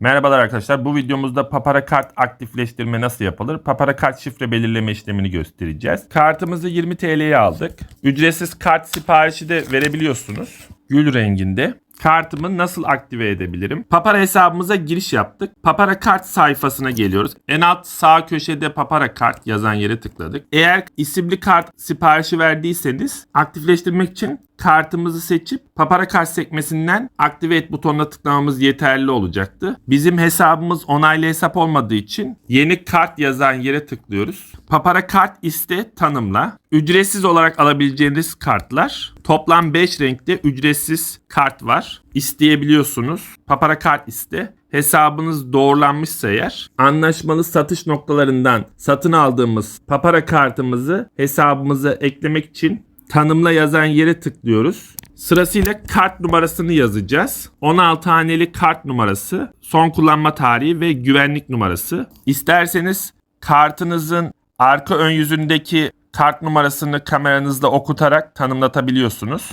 Merhabalar arkadaşlar. Bu videomuzda Papara kart aktifleştirme nasıl yapılır? Papara kart şifre belirleme işlemini göstereceğiz. Kartımızı 20 TL'ye aldık. Ücretsiz kart siparişi de verebiliyorsunuz. Gül renginde. Kartımı nasıl aktive edebilirim? Papara hesabımıza giriş yaptık. Papara kart sayfasına geliyoruz. En alt sağ köşede Papara kart yazan yere tıkladık. Eğer isimli kart siparişi verdiyseniz aktifleştirmek için kartımızı seçip Papara kart sekmesinden aktive et butonuna tıklamamız yeterli olacaktı. Bizim hesabımız onaylı hesap olmadığı için yeni kart yazan yere tıklıyoruz. Papara kart iste tanımla. Ücretsiz olarak alabileceğiniz kartlar. Toplam 5 renkte ücretsiz kart var. İsteyebiliyorsunuz. Papara kart iste. Hesabınız doğrulanmışsa eğer anlaşmalı satış noktalarından satın aldığımız papara kartımızı hesabımıza eklemek için tanımla yazan yere tıklıyoruz. Sırasıyla kart numarasını yazacağız. 16 haneli kart numarası, son kullanma tarihi ve güvenlik numarası. İsterseniz kartınızın arka ön yüzündeki kart numarasını kameranızda okutarak tanımlatabiliyorsunuz.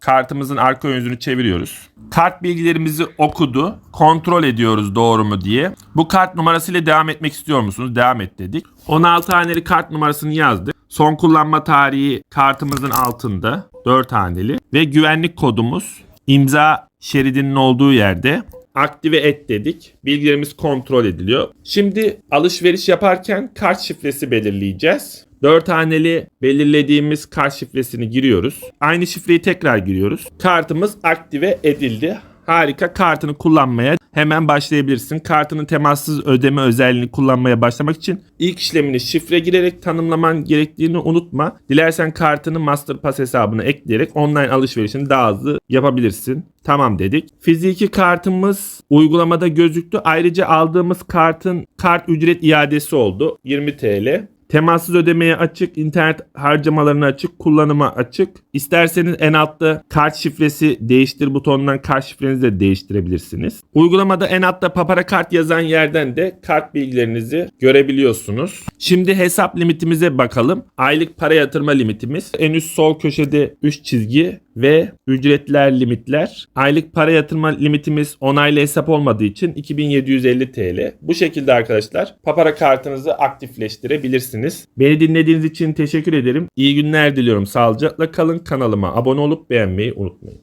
Kartımızın arka ön yüzünü çeviriyoruz. Kart bilgilerimizi okudu. Kontrol ediyoruz doğru mu diye. Bu kart numarasıyla devam etmek istiyor musunuz? Devam et dedik. 16 haneli kart numarasını yazdık. Son kullanma tarihi kartımızın altında 4 haneli ve güvenlik kodumuz imza şeridinin olduğu yerde aktive et dedik. Bilgilerimiz kontrol ediliyor. Şimdi alışveriş yaparken kart şifresi belirleyeceğiz. 4 haneli belirlediğimiz kart şifresini giriyoruz. Aynı şifreyi tekrar giriyoruz. Kartımız aktive edildi. Harika kartını kullanmaya hemen başlayabilirsin. Kartının temassız ödeme özelliğini kullanmaya başlamak için ilk işlemini şifre girerek tanımlaman gerektiğini unutma. Dilersen kartını Masterpass hesabına ekleyerek online alışverişini daha hızlı yapabilirsin. Tamam dedik. Fiziki kartımız uygulamada gözüktü. Ayrıca aldığımız kartın kart ücret iadesi oldu. 20 TL. Temassız ödemeye açık, internet harcamalarına açık, kullanıma açık. İsterseniz en altta kart şifresi değiştir butonundan kart şifrenizi de değiştirebilirsiniz. Uygulamada en altta papara kart yazan yerden de kart bilgilerinizi görebiliyorsunuz. Şimdi hesap limitimize bakalım. Aylık para yatırma limitimiz. En üst sol köşede 3 çizgi ve ücretler limitler. Aylık para yatırma limitimiz onaylı hesap olmadığı için 2750 TL. Bu şekilde arkadaşlar papara kartınızı aktifleştirebilirsiniz. Beni dinlediğiniz için teşekkür ederim. İyi günler diliyorum. Sağlıcakla kalın. Kanalıma abone olup beğenmeyi unutmayın.